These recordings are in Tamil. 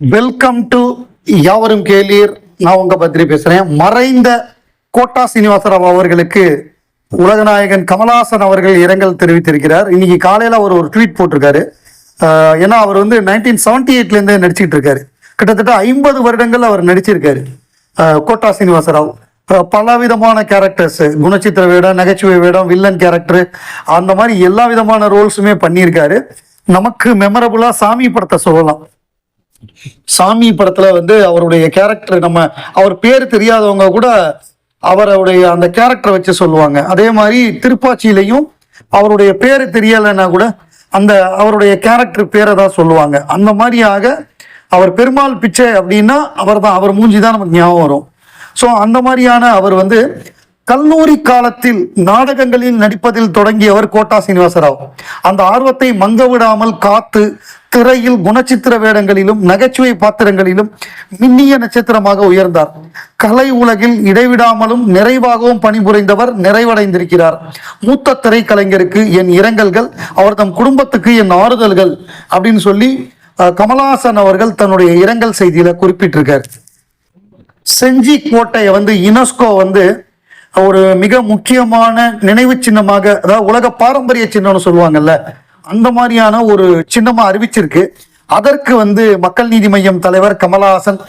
வெல்கம் டு யாவரும் கேளீர். நான் உங்க பத்திரி பேசுறேன். மறைந்த கோட்டா சீனிவாசராவ் அவர்களுக்கு உலகநாயகன் கமலஹாசன் அவர்கள் இரங்கல் தெரிவித்திருக்கிறார். இன்னைக்கு காலையில அவர் ஒரு ட்வீட் போட்டிருக்காரு. ஏன்னா அவர் வந்து நைன்டீன் செவன்டி எயிட்ல இருந்தே நடிச்சிட்டு இருக்காரு. கிட்டத்தட்ட ஐம்பது வருடங்கள் அவர் நடிச்சிருக்காரு. கோட்டா சீனிவாசராவ். பல விதமான கேரக்டர்ஸ் குணச்சித்திர வேடம் நகைச்சுவை வேடம் வில்லன் கேரக்டர் அந்த மாதிரி எல்லா விதமான ரோல்ஸுமே பண்ணியிருக்காரு. நமக்கு மெமரபுளா சாமி படத்தை சொல்லலாம். சாமி படத்துல வந்து அவருடைய கேரக்டர் நம்ம அவர் பேர் தெரியாதவங்க கூட அவருடைய அந்த கேரக்டரை வச்சு சொல்லுவாங்க. அதே மாதிரி திருப்பாச்சியிலையும் அவருடைய பேர் தெரியலைன்னா கூட அந்த அவருடைய கேரக்டர் பேரை தான் சொல்லுவாங்க. அந்த மாதிரியாக அவர் பெருமாள் பிச்சை அப்படின்னா அவர் தான் அவர் மூஞ்சி தான் நமக்கு ஞாபகம் வரும். ஸோ அந்த மாதிரியான அவர் வந்து கல்லூரி காலத்தில் நாடகங்களில் நடிப்பதில் தொடங்கியவர் கோட்டா சீனிவாசராவ். அந்த ஆர்வத்தை மங்க விடாமல் காத்து திரையில் குணச்சித்திர வேடங்களிலும் நகைச்சுவை பாத்திரங்களிலும் மின்னிய நட்சத்திரமாக உயர்ந்தார். கலை உலகில் இடைவிடாமலும் நிறைவாகவும் பணிபுரிந்தவர் நிறைவடைந்திருக்கிறார். மூத்த திரைக்கலைஞருக்கு என் இரங்கல்கள் அவர் தம் குடும்பத்துக்கு என் ஆறுதல்கள் அப்படின்னு சொல்லி கமலஹாசன் அவர்கள் தன்னுடைய இரங்கல் செய்தியில குறிப்பிட்டிருக்கார். செஞ்சி கோட்டையை வந்து யுனெஸ்கோ வந்து ஒரு மிக முக்கியமான நினைவு சின்னமாக அதாவது உலக பாரம்பரிய சின்னம்னு சொல்லுவாங்கல்ல அந்த மாதிரியான ஒரு சின்னமா அறிவிச்சிருக்கு. அதற்கு வந்து மக்கள் நீதி மையம் தலைவர் கமலஹாசன்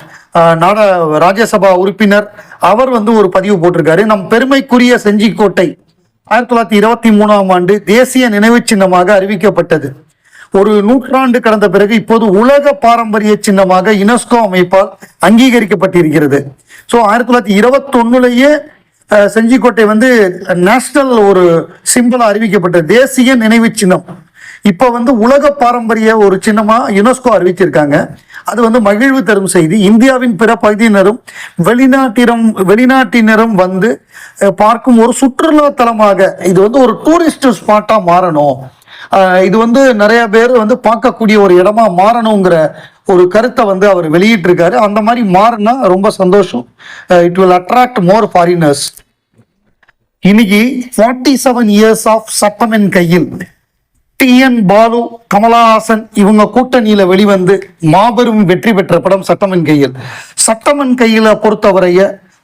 நாட ராஜ்யசபா உறுப்பினர் அவர் வந்து ஒரு பதிவு போட்டிருக்காரு. நம் பெருமைக்குரிய செஞ்சிக்கோட்டை ஆயிரத்தி தொள்ளாயிரத்தி இருபத்தி மூணாம் ஆண்டு தேசிய நினைவு சின்னமாக அறிவிக்கப்பட்டது. ஒரு நூற்றாண்டு கடந்த பிறகு இப்போது உலக பாரம்பரிய சின்னமாக யுனெஸ்கோ அமைப்பால் அங்கீகரிக்கப்பட்டிருக்கிறது. ஸோ ஆயிரத்தி தொள்ளாயிரத்தி இருபத்தொன்னுலேயே செஞ்சிக்கோட்டை வந்து நேஷனல் ஒரு சிம்பிளாக அறிவிக்கப்பட்டது தேசிய நினைவு சின்னம். இப்போ வந்து உலக பாரம்பரிய ஒரு சின்னமா யுனெஸ்கோ அறிவிச்சிருக்காங்க. அது வந்து மகிழ்வு தரும் செய்தி. இந்தியாவின் பிற பகுதியினரும் வெளிநாட்டினம் வெளிநாட்டினரும் வந்து பார்க்கும் ஒரு சுற்றுலா தலமாக இது வந்து ஒரு டூரிஸ்ட் ஸ்பாட்டா மாறணும். இது வந்து நிறைய பேர் வந்து பார்க்கக்கூடிய ஒரு இடமா மாறணுங்கிற ஒரு கருத்தை வந்து அவர் வெளியிட்டிருக்காரு. அந்த மாதிரி மாறினா ரொம்ப சந்தோஷம். It will attract more foreigners இன்னைக்கு ஃபார்ட்டி செவன் இயர்ஸ் ஆஃப் சட்டமென் கையில் டிஎன் பாலு கமலஹாசன் இவங்க கூட்டணியில வெளிவந்து மாபெரும் வெற்றி பெற்ற படம் சட்டமன் கையில். சட்டமன் கையில பொறுத்தவரைய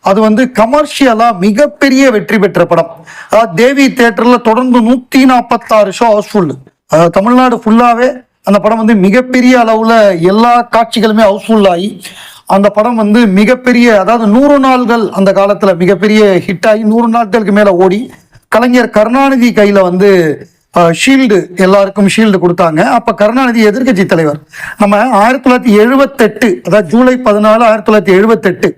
அது வந்து கமர்ஷியலா மிகப்பெரிய வெற்றி பெற்ற படம். அதாவது தேவி தேட்டர்ல தொடர்ந்து நூத்தி நாற்பத்தாறு ஷோ ஹவுஸ்ஃபுல் தமிழ்நாடு ஃபுல்லாவே அந்த படம் வந்து மிகப்பெரிய அளவுல எல்லா காட்சிகளுமே ஹவுஸ்ஃபுல் ஆகி அந்த படம் வந்து மிகப்பெரிய அதாவது நூறு நாள்கள் அந்த காலத்துல மிகப்பெரிய ஹிட் ஆகி நூறு நாட்களுக்கு மேல ஓடி. கலைஞர் கருணாநிதி கையில வந்து ஷீல்டு எல்லாருக்கும் ஷீல்டு கொடுத்தாங்க. அப்போ கருணாநிதி எதிர்க்கட்சி தலைவர். நம்ம ஆயிரத்தி தொள்ளாயிரத்தி எழுபத்தெட்டு அதாவது ஜூலை பதினாலு ஆயிரத்தி தொள்ளாயிரத்தி எழுபத்தெட்டு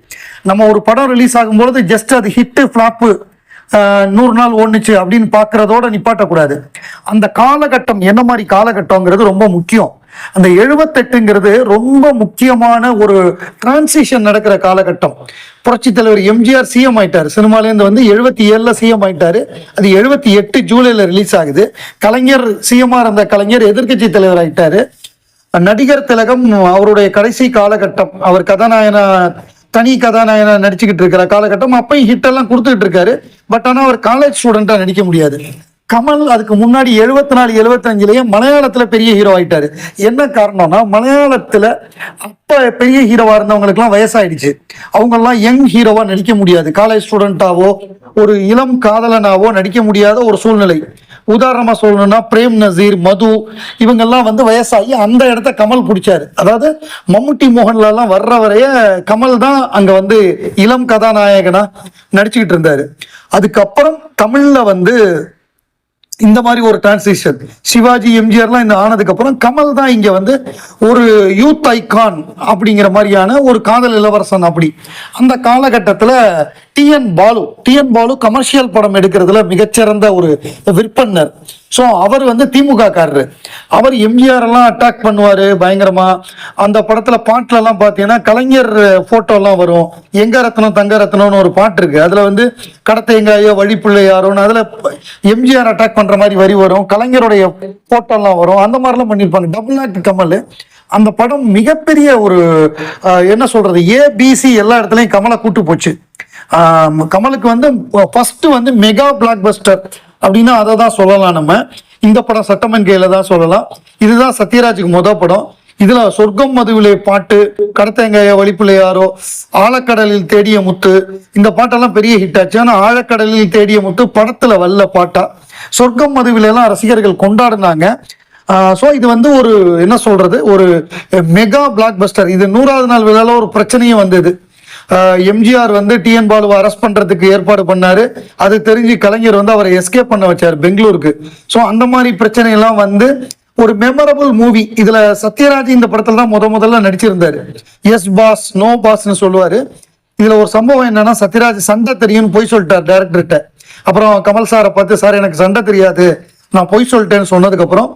நம்ம ஒரு படம் ரிலீஸ் ஆகும்பொழுது ஜஸ்ட் அது ஹிட்டு ஃப்ளாப்பு நூறு நாள் ஓடுனுச்சு அப்படின்னு பார்க்குறதோட நிப்பாட்டக்கூடாது. அந்த காலகட்டம் என்ன மாதிரி காலகட்டங்கிறது ரொம்ப முக்கியம். அந்த எழுபத்தெட்டுங்கிறது ரொம்ப முக்கியமான ஒரு டிரான்சிஷன் நடக்கிற காலகட்டம். புரட்சி தலைவர் எம்ஜிஆர் சிஎம் ஆயிட்டாரு. சினிமாலேருந்து வந்து எழுபத்தி ஏழுல சிஎம் ஆயிட்டாரு. அது எழுபத்தி எட்டு ஜூலைல ரிலீஸ் ஆகுது. கலைஞர் சிஎம்ஆ இருந்த கலைஞர் எதிர்க்கட்சி தலைவர் ஆயிட்டாரு. நடிகர் திலகம் அவருடைய கடைசி காலகட்டம். அவர் கதாநாயகனா தனி கதாநாயகனா நடிச்சுக்கிட்டு இருக்கிற காலகட்டம். அப்பயும் ஹிட் எல்லாம் கொடுத்துக்கிட்டு இருக்காரு. பட் ஆனா அவர் காலேஜ் ஸ்டூடெண்ட்டாக நடிக்க முடியாது. கமல் அதுக்கு முன்னாடி எழுபத்தி நாலு எழுபத்தஞ்சிலேயே மலையாளத்தில் பெரிய ஹீரோ ஆயிட்டாரு. என்ன காரணம்னா மலையாளத்தில் அப்போ பெரிய ஹீரோவாக இருந்தவங்களுக்குலாம் வயசாயிடுச்சு. அவங்கெல்லாம் யங் ஹீரோவாக நடிக்க முடியாது. காலேஜ் ஸ்டூடெண்ட்டாவோ ஒரு இளம் காதலனாவோ நடிக்க முடியாத ஒரு சூழ்நிலை. உதாரணமாக சொல்லணும்னா பிரேம் நசீர் மது இவங்கெல்லாம் வந்து வயசாகி அந்த இடத்த கமல் பிடிச்சாரு. அதாவது மம்முட்டி மோகன்லாலாம் வர்ற வரைய கமல் தான் அங்கே வந்து இளம் கதாநாயகனாக நடிச்சுக்கிட்டு இருந்தார். அதுக்கப்புறம் தமிழில் வந்து இந்த மாதிரி ஒரு டிரான்சிஷன் சிவாஜி எம்ஜிஆர்லாம் இந்த ஆனதுக்கு அப்புறம் கமல் தான் இங்க வந்து ஒரு யூத் ஐகான் அப்படிங்கிற மாதிரியான ஒரு காதல் இளவரசன் அப்படி. அந்த காலகட்டத்தில் TN Balu TN Balu commercial படம் எடுக்கிறதுல மிகச்சிறந்த ஒரு விற்பனர் ஸோ அவர் வந்து திமுக காரரு அவர் எம்ஜிஆர் எல்லாம் அட்டாக் பண்ணுவார் பயங்கரமாக அந்த படத்தில் பாட்டுல பார்த்தீங்கன்னா கலைஞர் ஃபோட்டோலாம் வரும். எங்க ரத்னம் தங்க ரத்னம்னு ஒரு பாட்டு இருக்கு. அதில் வந்து கடத்தை எங்கேயோ வழிப்புள்ள யாரோன்னு அதில் எம்ஜிஆர் அட்டாக் பண்ணுற மாதிரி வரி வரும். கலைஞருடைய ஃபோட்டோலாம் வரும். அந்த மாதிரிலாம் பண்ணியிருப்பாங்க டபுள் ஆக்ட் கமல். அந்த படம் மிகப்பெரிய ஒரு என்ன சொல்றது ஏபிசி எல்லா இடத்துலையும் கமலை கூட்டு போச்சு. கமலுக்கு வந்து ஃபர்ஸ்ட் வந்து மெகா பிளாக் பஸ்டர் அப்படின்னா அதை தான் சொல்லலாம் நம்ம. இந்த படம் சட்டமன் கையில தான் சொல்லலாம். இதுதான் சத்யராஜுக்கு முத படம். இதுல சொர்க்கம் மதுவிலே பாட்டு கடத்தேங்காய வழிப்பிள்ளையாரோ ஆழக்கடலில் தேடிய முத்து இந்த பாட்டெல்லாம் பெரிய ஹிட் ஆச்சு. ஆனா ஆழக்கடலில் தேடிய முத்து படத்துல வல்ல பாட்டா. சொர்க்கம் மதுவில எல்லாம் ரசிகர்கள் கொண்டாடினாங்க. ஸோ இது வந்து ஒரு என்ன சொல்றது? ஒரு மெகா பிளாக் பஸ்டர் இது நூறாவது நாள் விழால ஒரு பிரச்சனையும் வந்தது. எம்ஜிஆர் வந்து டிஎன் பாலுவை அரெஸ்ட் பண்றதுக்கு ஏற்பாடு பண்ணாரு. அது தெரிஞ்சு கலைஞர் வந்து அவரை எஸ்கேப் பண்ண வச்சார் பெங்களூருக்கு. ஸோ அந்த மாதிரி பிரச்சனை எல்லாம் வந்து ஒரு மெமரபிள் மூவி இதுல சத்யராஜ் இந்த படத்துல தான் முத முதல்ல நடிச்சிருந்தாரு. எஸ் பாஸ் நோ பாஸ்னு சொல்லுவாரு. இதுல ஒரு சம்பவம் என்னன்னா சத்யராஜ் சண்டை தெரியும்னு போய் சொல்லிட்டார் டேரக்டர்கிட்ட அப்புறம் கமல் சாரை பார்த்து சார் எனக்கு சண்டை தெரியாது. நான் போய் சொல்லிட்டேன்னு சொன்னதுக்கு அப்புறம்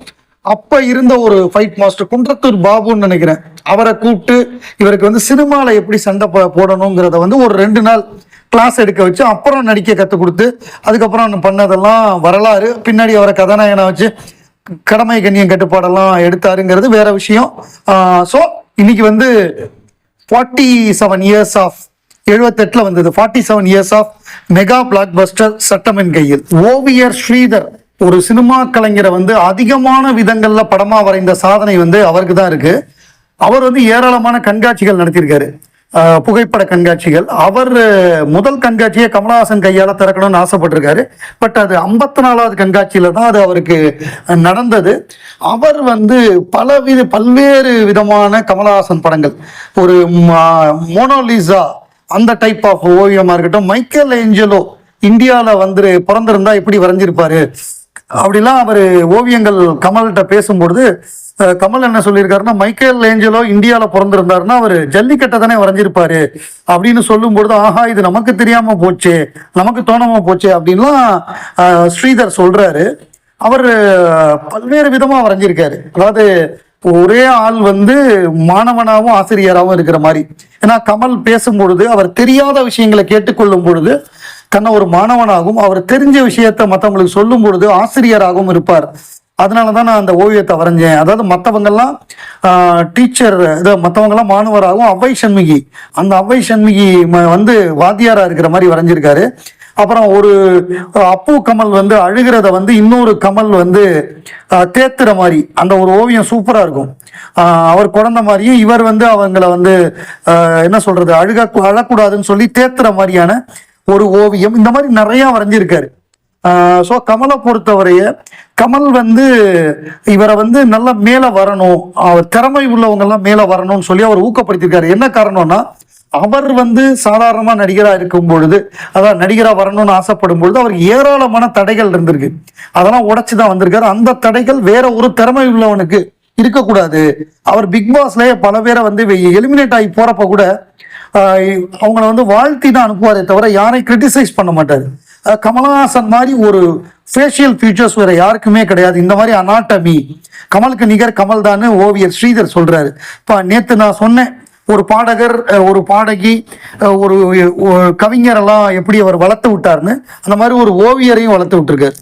அப்ப இருந்த ஒரு ஃபைட் மாஸ்டர் குன்றத்தூர் பாபுன்னு நினைக்கிறேன். அவரை கூப்பிட்டு இவருக்கு வந்து சினிமால எப்படி சண்டை போடணுங்கிறத வந்து ஒரு ரெண்டு நாள் கிளாஸ் எடுக்க வச்சு அப்புறம் நடிக்க கற்றுக் கொடுத்து அதுக்கப்புறம் பண்ணதெல்லாம் வரலாறு. பின்னாடி அவரை கதாநாயகனை வச்சு கடமை கண்ணியம் கட்டுப்பாடெல்லாம் எடுத்தாருங்கிறது வேற விஷயம். ஸோ இன்னைக்கு வந்து ஃபார்ட்டி செவன் இயர்ஸ் ஆஃப் எழுபத்தெட்டில் வந்தது. Forty seven years of mega blockbuster சட்டமின் கையில். ஓவியர் ஸ்ரீதர் ஒரு சினிமா கலைஞரை வந்து அதிகமான விதங்கள்ல படமா வரைந்த சாதனை வந்து அவருக்கு தான் இருக்கு. அவர் வந்து ஏராளமான கண்காட்சிகள் நடத்தியிருக்காரு. புகைப்பட கண்காட்சிகள். அவர் முதல் கண்காட்சியை கமலஹாசன் கையால் திறக்கணும்னு ஆசைப்பட்டிருக்காரு. பட் அது ஐம்பத்தி நாலாவது கண்காட்சியில் தான் அது அவருக்கு நடந்தது. அவர் வந்து பல வித பல்வேறு விதமான கமலஹாசன் படங்கள். ஒரு மோனோலிசா அந்த டைப் ஆஃப் ஓவியமாக இருக்கட்டும் மைக்கேல் ஏஞ்சலோ இந்தியாவில் வந்து பிறந்திருந்தா எப்படி வரைஞ்சிருப்பாரு? அப்படிலாம் அவர் ஓவியங்கள் கமல்கிட்ட பேசும்பொழுது கமல் என்ன சொல்லியிருக்காருன்னா மைக்கேல் ஏஞ்சலோ இந்தியாவில் பிறந்திருந்தாருன்னா அவர் ஜல்லிக்கட்டை தானே வரைஞ்சிருப்பாரு அப்படின்னு சொல்லும்பொழுது ஆஹா இது நமக்கு தெரியாம போச்சே நமக்கு தோணாம போச்சே அப்படின்லாம் ஸ்ரீதர் சொல்றாரு. அவர் பல்வேறு விதமாக வரைஞ்சிருக்காரு. அதாவது ஒரே ஆள் வந்து மாணவனாகவும் ஆசிரியராகவும் இருக்கிற மாதிரி. ஏன்னா கமல் பேசும் பொழுது அவர் தெரியாத விஷயங்களை கேட்டுக்கொள்ளும் பொழுது தன்னை ஒரு மாணவனாகவும் அவர் தெரிஞ்ச விஷயத்த மற்றவங்களுக்கு சொல்லும் பொழுது ஆசிரியராகவும் இருப்பார். அதனால தான் நான் அந்த ஓவியத்தை வரைஞ்சேன். அதாவது மற்றவங்கெல்லாம் டீச்சர் இது மற்றவங்கெல்லாம் மாணவராகவும் அவ்வை சண்முகி அந்த அவ்வை சண்முகி வந்து வாத்தியாரா இருக்கிற மாதிரி வரைஞ்சிருக்காரு. அப்புறம் ஒரு அப்பு கமல் வந்து அழுகிறத வந்து இன்னொரு கமல் வந்து தேத்துற மாதிரி அந்த ஒரு ஓவியம் சூப்பரா இருக்கும். அவர் குழந்த மாதிரியும் இவர் வந்து அவங்கள வந்து என்ன சொல்றது அழுக அழக்கூடாதுன்னு சொல்லி தேத்துற மாதிரியான ஒரு ஓவியம். இந்த மாதிரி நிறைய வரைஞ்சிருக்காரு. ஸோ கமலை பொறுத்தவரைய கமல் வந்து இவரை வந்து நல்லா மேலே வரணும். அவர் திறமை உள்ளவங்கெல்லாம் மேலே வரணும்னு சொல்லி அவர் ஊக்கப்படுத்தியிருக்காரு. என்ன காரணம்னா அவர் வந்து சாதாரணமா நடிகரா இருக்கும் பொழுது அதான் நடிகரா வரணும்னு ஆசைப்படும் பொழுது அவருக்கு ஏராளமான தடைகள் இருந்திருக்கு. அதெல்லாம் உடைச்சு தான் வந்திருக்காரு. அந்த தடைகள் வேற ஒரு திறமை உள்ளவனுக்கு இருக்கக்கூடாது. அவர் பிக் பாஸ்லயே பல பேரை வந்து எலிமினேட் ஆகி போறப்ப கூட அவங்கள வந்து வாழ்த்தி தான் அனுப்புவாரே தவிர யாரையும் கிரிட்டிசைஸ் பண்ண மாட்டாரு. கமலஹாசன் மாதிரி ஒரு ஃபேஷியல் ஃபியூச்சர்ஸ் வேற யாருக்குமே கிடையாது. இந்த மாதிரி அனாட்டமி கமலுக்கு நிகர் கமல் தான் ஓவியர் ஸ்ரீதர் சொல்றாரு. இப்போ நேத்து நான் சொன்னேன் ஒரு பாடகர் ஒரு பாடகி ஒரு கவிஞரெல்லாம் எப்படி அவர் வளர்த்து விட்டாருன்னு அந்த மாதிரி ஒரு ஓவியரையும் வளர்த்து விட்டுருக்காரு.